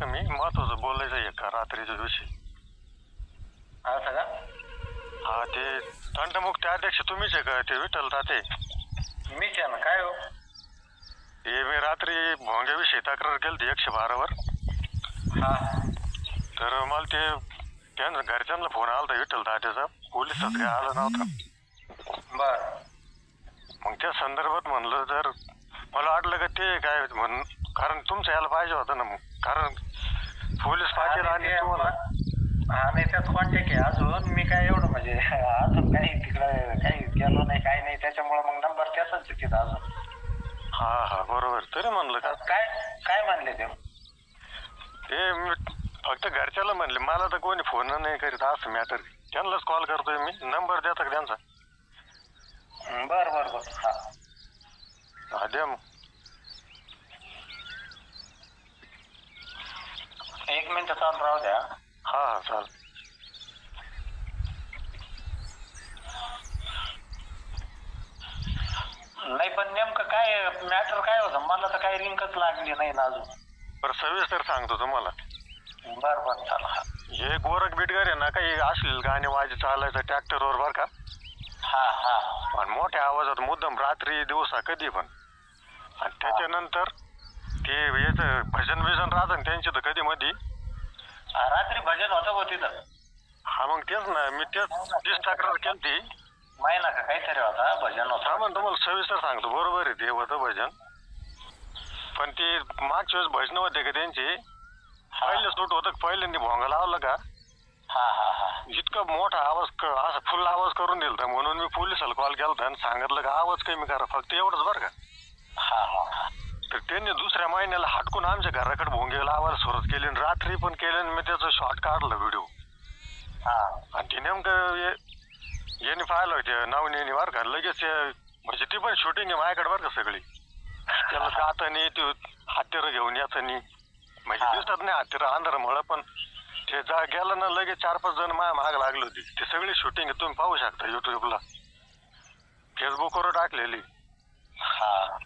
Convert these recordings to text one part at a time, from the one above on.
का मी? महत्वाचं बोलायचं आहे का रात्रीच्या दिवशी. असं का हा ते दंडमुक्त अध्यक्ष तुम्हीच आहे का? ते विठ्ठल ताते. मीच आहे ना काय हो? हे मी रात्री भोंग्याविषयी तक्रार केली होती एकशे बारावर. हा. तर मला ते त्यांना घरच्यांना फोन आला होता विठ्ठल तात्याचा. पोलिसात काय आलं नव्हतं. बर. मग त्या संदर्भात म्हणलं जर मला वाटलं का ते काय म्हणून कारण तुमचं यायला पाहिजे होतं ना मग. कारण पोलीस पाटील आणि तुम्हाला? हा नाही त्यात कॉन्टॅक्ट आहे अजून. मी काय एवढं म्हणजे अजून काही तिकडं काही गेलो नाही काही नाही. त्याच्यामुळे मग नंबर त्याचाच आहे तिथं अजून. हा हा. बरोबर. तरी म्हणलं का? काय काय म्हणले ते? ते मी फक्त घरच्याला म्हणले मला तर कोणी फोन नाही करीत असं मॅटर त्यांनाच कॉल करतोय मी. नंबर देता का त्यांचा? बर बर बर. हा. हा द्या मग. एक मिनिट चालू राहू द्या. हा हा चाल नाही पण नेमकं काय मॅटर काय होतं? मला तर काही लिंकच लागली नाही ना अजून. बरं सविस्तर सांगतो तुम्हाला. बर बर चला. हा हे गोरख बिटगर आहे ना काही असलेले गाणे वाजे चालायचं ट्रॅक्टरवर बरं का? हा हा. आणि मोठ्या आवाजात मुद्दाम रात्री दिवसा कधी पण. आणि त्याच्यानंतर ते याचं भजन बिजन राहतं ना त्यांची तर कधी मधी. हा, रात्री भजन होतं हो तिथं? हा मग तेच ना मी तेच तीच तक्रार केली ती महिना का काहीतरी होता भजन हा होता मग तुम्हाला सविस्तर सांगतो. बरोबर आहे ते होतं भजन. पण ते मागच्या वेळेस भजन होते का त्यांची? पहिलं सूट होतं का पहिल्यांदा भोंगा लावलं का? हा हा हा. इतका मोठा आवाज क- असा फुल आवाज करून दिलता. म्हणून मी पोलिसाला कॉल केला होता आणि सांगितलं का आवाज कमी करा फक्त एवढंच बरं का. हा हा हा. तर त्यांनी दुसऱ्या महिन्याला हटकून आमच्या घराकडे भोंगे लावायला सुरुवात केली आणि रात्री पण केली आणि मी त्याचं शॉर्ट काढलं व्हिडिओ हा आणि ते नेमकं ये- याने पाहिलं होते नवनीने बरं का लगेच म्हणजे ती पण शूटिंग आहे माझ्याकडे बरं का सगळी. त्याला जातानी ते हत्यारं घेऊन याचानी म्हणजे हा. दिसत नाही हत्यारं अंधारामुळं पण ते जा गेलं ना लगेच चार पाच जण माझ्या माग लागली होती. ती सगळी शूटिंग तुम्ही पाहू शकता युट्यूबला फेसबुकवर टाकलेली. हा.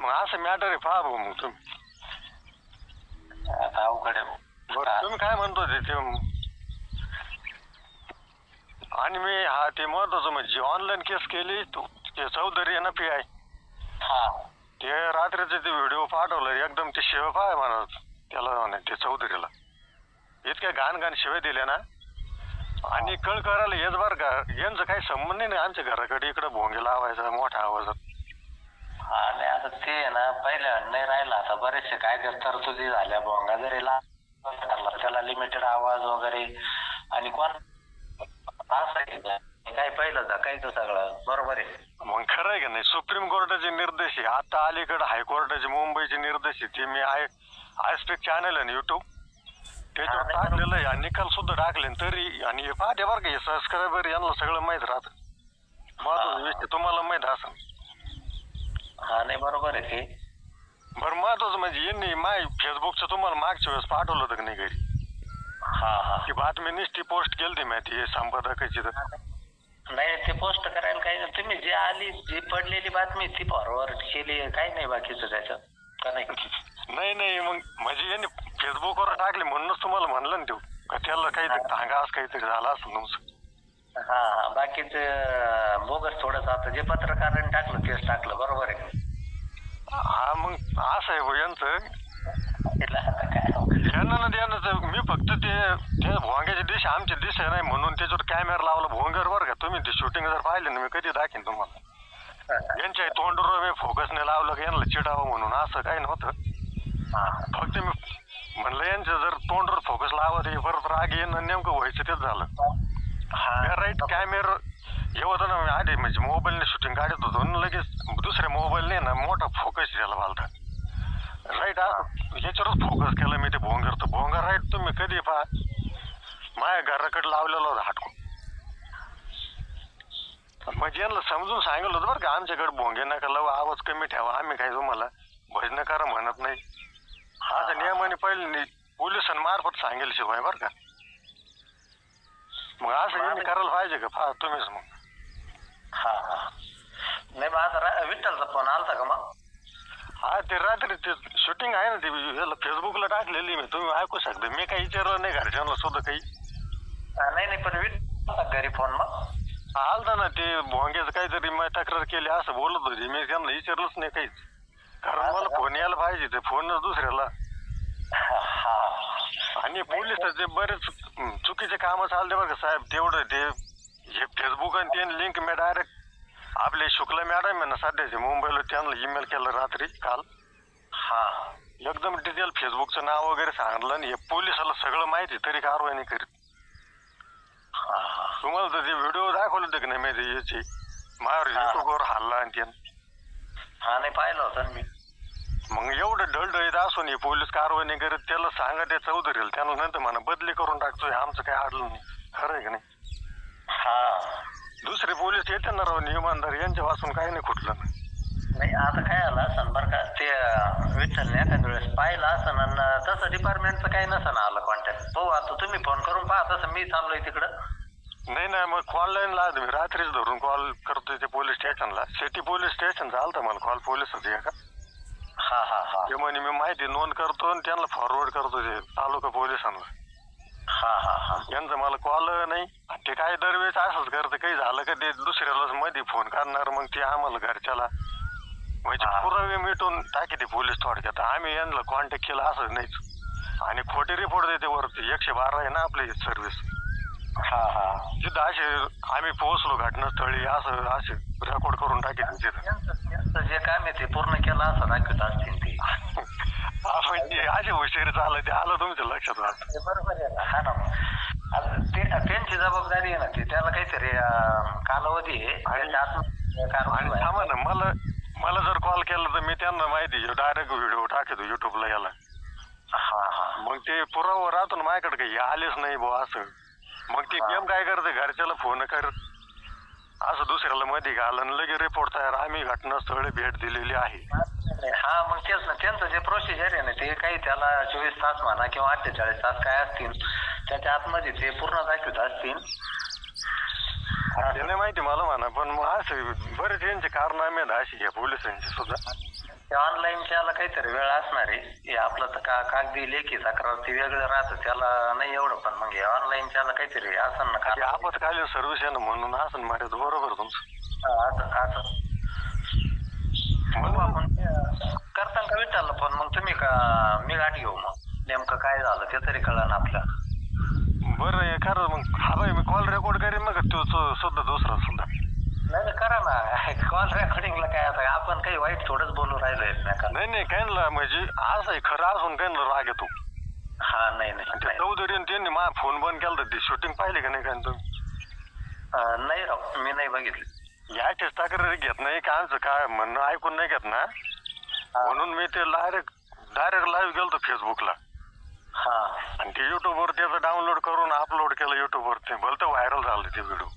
मग असं मॅटर आहे पहा भाऊ मग तुम्ही. आता अवघड आहे. बरं. तुम्ही काय म्हणतो ते ते आणि मी हा ते महत्वाचं म्हणजे ऑनलाईन केस केली तू ते चौधरी आहे ना पी आय हा. ते रात्रीचे ते व्हिडिओ पाठवलं एकदम ते शिव पाय म्हणत त्याला म्हणे ते चौधरीला. इतक्या घाण घाण शिवे दिल्या ना. आणि कळ करायला येच बरं का यांचं काही संबंध नाही आमच्या घराकडे इकडे भोंगे लावायचा मोठ्या आवाजात. हा नाही आता ते आहे ना पहिल्या नाही राहिला आता बरेचसे कायदे तरतुदी झाल्या भोंगा जरी त्याला लिमिटेड आवाज वगैरे आणि कोण असं आहे का? काय पहिलं सगळं बरोबर आहे. मग खरं आहे का नाही? सुप्रीम कोर्टाचे निर्देश आहे. आता अलीकडे हायकोर्टाचे मुंबईचे निर्देश आहे. ते मी आय आय स्पीक चॅनल आहे ना युट्यूब त्याच्यावर टाकलेलं आहे. आणि निकाल सुद्धा टाकले तरी आणि हे पाहते बरं का हे सबस्क्रायबर यांना सगळं माहीत राहतं. महत्वाचं विषय तुम्हाला माहीत असं हा नाही बरोबर आहे ते. बरं महत्वाचं म्हणजे यांनी माय फेसबुकचं तुम्हाला मागच्या वेळेस पाठवलं होतं का नाही घरी? हा हा. ती बातमी नुसती पोस्ट केली माहिती हे संपादकाची तर. नाही ते पोस्ट करायला काही नाही. तुम्ही जी आली जी पडलेली बातमी ती फॉरवर्ड केली काही नाही बाकीचं त्याच्यात. का नाही? नाही नाही मग म्हणजे यांनी फेसबुकवर टाकले म्हणूनच तुम्हाला म्हणलं ना ते का त्याला काहीतरी सांगा असं काहीतरी झालं असं तुमचं? हा हा. बाकीचं बोगस थोडंसं आता जे पत्रकारांनी टाकलं तेच टाकलं. बरोबर आहे. हा मग असं आहे भाऊ यांचं. यांना ना द्यानं तर मी फक्त ते ते भोंग्याची दिशा आमची दिशा नाही म्हणून त्याच्यावर कॅमेरा लावला भोंगर बरं का. तुम्ही ते शूटिंग जर पाहिले ना मी कधी दाखीन तुम्हाला. यांच्या तोंडवर मी फोकस नाही लावलं का यांना चिडावं म्हणून. असं काही नव्हतं. हा. फक्त मी म्हणलं यांचं जर तोंडवर फोकस लावत हे परत राग येणं नेमकं व्हायचं तेच झालं. हा. राईट कॅमेरा होतं ना मी आधी म्हणजे मोबाईलने शूटिंग काढत होतो आणि लगेच दुसऱ्या मोबाईलने ना मोठा फोकस द्यायला घालता राईट याच्यावरच फोकस केला मी ते भोंगर. तर भोंगर राईट तुम्ही कधी पहा माझ्या घराकडे लावलेलं होतं हाटकून म्हणजे यांना समजून सांगितलं होतं बरं का आमच्याकडे भोंगे नका लावा आवाज कमी ठेवा आम्ही काय तुम्हाला भजन करा म्हणत नाही. हा नियमाने पहिले पोलिसांमार्फत सांगेल शिवाय बरं का. मग असं करायला पाहिजे का? पहा तुम्हीच मग. मग आता रा- विठ्ठलचा फोन आलता का मग हा ते रात्री ते शूटिंग आहे ना ते याला फेसबुकला टाकलेली मी तुम्ही ऐकू शकता मी काही विचारलं नाही घरच्यांना सुद्धा काही हा, नाही नाही पण विचार घरी फोन मग आलता ना ते भोंग्याचं काहीतरी मी तक्रार केली असं बोलत होते मी त्यांना विचारलंच नाही काहीच कारण मला फोन यायला पाहिजे ते फोनच दुसऱ्याला हा आणि पोलीस ते बरेच हं, चुकीचे काम चालले बरं का साहेब तेवढं ते हे फेसबुक आणि ते लिंक मी डायरेक्ट आपले शुक्ला मॅडम आहे ना सध्याचे मुंबईला त्यांना ईमेल केलं रात्री काल. हा एकदम डिटेल फेसबुकचं नाव वगैरे सांगितलं आणि हे पोलिसाला सगळं माहिती तरी कारवाई नाही करीत. हा हा. तुम्हाला तर ते व्हिडिओ दाखवले होते की नाही मी ते याची? माझ्यावर हा. युट्यूबवर हल्ला आणि ते हा नाही पाहिलं होतं ना मी. मग एवढं ढळढळीत असून हे पोलीस कारवाई नाही करत त्याला सांगा त्या चौधरीला त्यांना नंतर म्हणा बदली करून टाकतोय आमचं काय अडलं नाही. खरं आहे की नाही? हा. दुसरे पोलीस येते ना राव इमानदार यांच्या वाचून काही नाही खुटलं ना. नाही आता काय आलं असं बरं का ते विठ्ठलने एखाद्या वेळेस पाहिलं असं आणि तसं डिपार्टमेंटचं काही नसं आलं कॉन्टॅक्ट हो आता तुम्ही फोन करून पहा तसं मी चाललोय तिकडं. नाही नाही मग कॉल लाईन लावतो मी रात्रीच धरून कॉल करतोय ते पोलीस स्टेशनला सिटी पोलीस स्टेशन चालतं मला कॉल पोलीस होते का हा हा हा. ते म्हणे मी माहिती नोंद करतो आणि त्यांना फॉरवर्ड करतो ते तालुका पोलिसांना. हा हा हा. यांचं मला कॉल नाही. काय दरवेळेस असंच करतं काही झालं का ते दुसऱ्यालाच मध्ये फोन करणार मग ते आम्हाला घरच्याला. म्हणजे हा. पुरावे मिटून टाकी ते पोलीस थोडक्यात. आम्ही यांना कॉन्टॅक्ट केला असं नाहीच. आणि खोटे रिपोर्ट देते वरती. एकशे बारा आहे ना आपली सर्व्हिस हा हा. तिथं असे आम्ही पोहोचलो घटनास्थळी असं असे रेकॉर्ड करून टाकेल तिथं. त्यांचं जे काम आहे ते पूर्ण केलं असं दाखवत असतील ते. आपण असे हुशारी झालं ते आलं तुमच्या लक्षात राहत. ते बरोबर आहे. ना. हा ना मग. आता ते त्यांची जबाबदारी आहे ना ती त्याला काहीतरी अं, कालावधी आहे. आणि- कारवाई थांबा ना मला मला जर कॉल केला तर मी त्यांना माहिती डायरेक्ट व्हिडिओ टाकतो युट्यूबला याला. हा हा. मग ते पुरावा राहतो ना माझ्याकडे काही. आलेच नाही बुवा असं. मग ते गेम काय करते? घरच्याला फोन कर. असं दुसऱ्याला मध्ये घाल आणि लगे रिपोर्ट तयार. आम्ही घटनास्थळी भेट दिलेली आहे. हा मग तेच ना. त्यांचं जे प्रोसिजर आहे ना ते काही त्याला चोवीस तास म्हणा किंवा अठ्ठेचाळीस तास काय असतील त्याच्या आतमध्ये ते पूर्ण दाखवत असतील. नाही माहिती मला म्हणा पण मग असं बरेच यांचे कारनामे आहेत अशी घ्या पोलिसांचे सुद्धा. ते ऑनलाईन त्याला काहीतरी वेळ असणार आहे. हे आपलं तर का कागदी लेखी तक्रार ते वेगळं राहतं त्याला नाही एवढं पण मग ऑनलाईन त्याला काहीतरी असं ना ते का आपत्कालीन सर्व्हिस आहे ना म्हणून असं मारत बरोबर तुमचं. असं असं. बघू आपण ते, करता का विचारलं पण मग तुम्ही का मी गाडी घेऊ मग? नेमकं काय झालं ते तरी कळलं आपल्याला. बरं हे खरं मग. हा बाई मी कॉल रेकॉर्ड करेन मग तो सु- सुद्धा दुसरा सुद्धा नाही नाही, करा ना. कॉल रेकॉर्डिंगला काय आता? आपण काही वाईट थोडंच बोलू राहिलो एकमेकाला नाही नाही कायनला म्हणजे असं आहे खरं असून कायनला राग येतो. हा नाही आणि ते नाही. चौधरी त्यांनी माझा फोन बंद केला तर ते शूटिंग पाहिले का नाही काय तुम्ही? अं, नाही राव मी नाही बघितली. याचीच तक्रारी घेत नाही का? आमचं काय म्हणणं ऐकून नाही घेत ना? म्हणून मी ते डायरेक्ट डायरेक्ट लाईव्ह गेलतो फेसबुकला ते युट्यूबवर त्याचं डाउनलोड करून अपलोड केलं युट्यूबवर ते भलतं व्हायरल झालं ते व्हिडिओ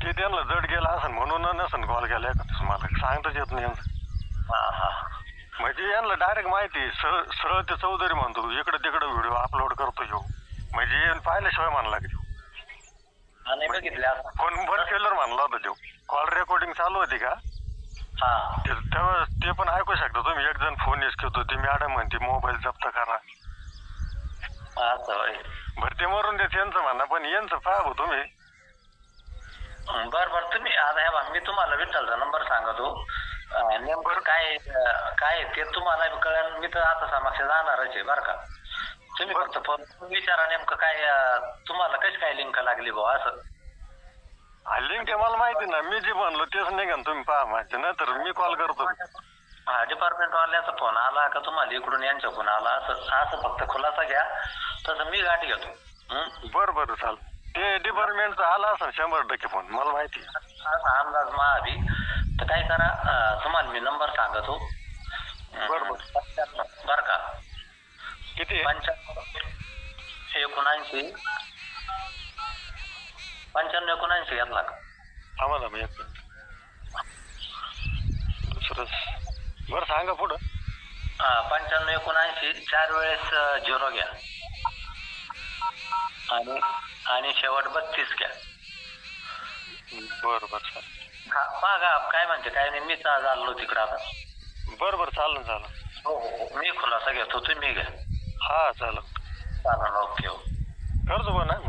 ते त्यांना जड गेलं असं म्हणून नसन कॉल केला का मला सांगताच येत नाही म्हणजे यांना डायरेक्ट माहिती सरळ सरळ ते चौधरी म्हणतो इकडे तिकडे व्हिडिओ अपलोड करतो ह्यो म्हणजे पाहिल्याशिवाय म्हणला की फोन बंद केल्यावर म्हणला होता तो कॉल रेकॉर्डिंग चालू होती का? हा. तेव्हा ते पण ऐकू शकता तुम्ही. एक जण फोन हिसकवतो ती मॅडम म्हणते मोबाईल जप्त करा. असं होय. ते मरून दे त्यांचं म्हणा पण यांचं पहा भाऊ तुम्ही बर बर तुम्ही आता हे बघा, मी तुम्हाला विठ्ठलचा नंबर सांगतो. अं, नेमकं काय अं, काय आहे ते तुम्हाला कळेल मी तर आता समक्ष जाणारच आहे बरं का. तुम्ही. फक्त फोन विचारा नेमकं काय अं, तुम्हाला कशी काय लिंक लागली भाऊ असं. लिंक मला माहिती ना मी जे म्हणलो तेच नाही का तुम्ही पहा माझे नंतर मी कॉल करतो. डिपार्टमेंट वाल्याचा फोन आला का तुम्हाला इकडून यांच्याकडून आला? असं असं फक्त खुलासा घ्या. तसं मी गाठी घेतो. हं? बरं बरं चाल. ते डिपार्टमेंटचा आला असं शंभर टक्के फोन मला माहिती आहे. असा अंदाज महाबी तर काय करा अं, तुम्हाला मी नंबर सांगतो. हं, बरं, बरं का? किती आहे? पंच्याण्णव एकोणऐंशी. पंच्याण्णव एकोणऐंशी घेतला का? थांबा ना मी एक मिनिट. दुसरंच बरं सांगा पुढं. हा पंच्याण्णव एकोणऐंशी चार वेळेस अं, झिरो घ्या. आणि आणि शेवट बत्तीस घ्या. बरं बरं चालेल. हा बघा काय म्हणते काय नाही मीच आज आलो तिकडं आता. बरं बरं चालेल चालेल. हो हो हो. मी खुलासा घेतो तुम्ही घ्या. हा चालेल. चालेल ओके ओके. करतो पण हा